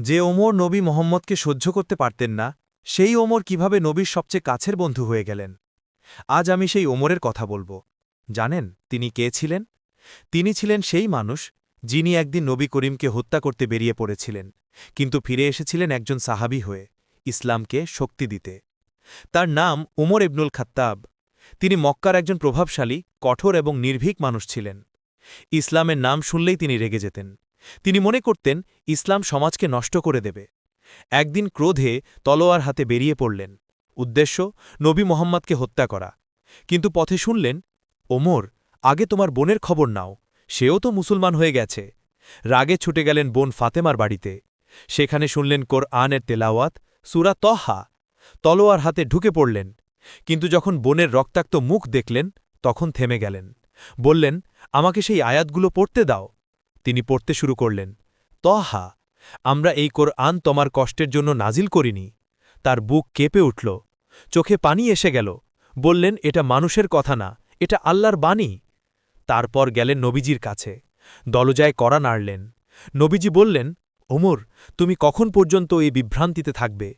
যে ওমর নবী মোহাম্মদকে সহ্য করতে পারতেন না, সেই ওমর কীভাবে নবীর সবচেয়ে কাছের বন্ধু হয়ে গেলেন? আজ আমি সেই ওমরের কথা বলব। জানেন, তিনি কে ছিলেন? তিনি ছিলেন সেই মানুষ যিনি একদিন নবী করিমকে হত্যা করতে বেরিয়ে পড়েছিলেন, কিন্তু ফিরে এসেছিলেন একজন সাহাবি হয়ে, ইসলামকে শক্তি দিতে। তার নাম উমর ইবনুল খাত্তাব। তিনি মক্কার একজন প্রভাবশালী, কঠোর এবং নির্ভীক মানুষ ছিলেন। ইসলামের নাম শুনলেই তিনি রেগে যেতেন। তিনি মনে করতেন ইসলাম সমাজকে নষ্ট করে দেবে। একদিন ক্রোধে তলোয়ার হাতে বেরিয়ে পড়লেন। উদ্দেশ্য, নবী মোহাম্মদকে হত্যা করা। কিন্তু পথে শুনলেন, ওমর, আগে তোমার বোনের খবর নাও। সেও তো মুসলমান হয়ে গেছে। রাগে ছুটে গেলেন বোন ফাতেমার বাড়িতে। সেখানে শুনলেন কোর আনের তেলাওয়াত, সুরা তহা। তলোয়ার হাতে ঢুকে পড়লেন। কিন্তু যখন বোনের রক্তাক্ত মুখ দেখলেন, তখন থেমে গেলেন। বললেন, আমাকে সেই আয়াতগুলো পড়তে দাও। তিনি পড়তে শুরু করলেন, তহা, আমরা এই কোর আন তোমার কষ্টের জন্য নাজিল করিনি। তার বুক কেঁপে উঠল, চোখে পানি এসে গেল, বললেন, এটা মানুষের কথা না, এটা আল্লাহর বাণী। তারপর গেলেন নবীজির কাছে, দলজায় করা নাড়লেন। নবীজি বললেন, ওমর, তুমি কখন পর্যন্ত এই বিভ্রান্তিতে থাকবে?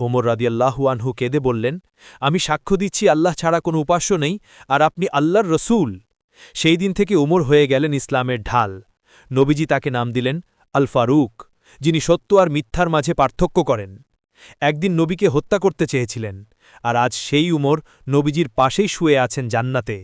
ওমর রাদিয়াল্লাহু আনহু কেঁদে বললেন, আমি সাক্ষ্য দিচ্ছি, আল্লাহ ছাড়া কোনো উপাস্য নেই, আর আপনি আল্লাহর রসুল। সেই দিন থেকে ওমর হয়ে গেলেন ইসলামের ঢাল। নবীজি তাকে নাম দিলেন আল ফারুক যিনি সত্য আর মিথ্যার মাঝে পার্থক্য করেন। একদিন নবীকে হত্যা করতে চেয়েছিলেন, আর আজ সেই উমর নবীজির পাশেই শুয়ে আছেন জান্নাতে।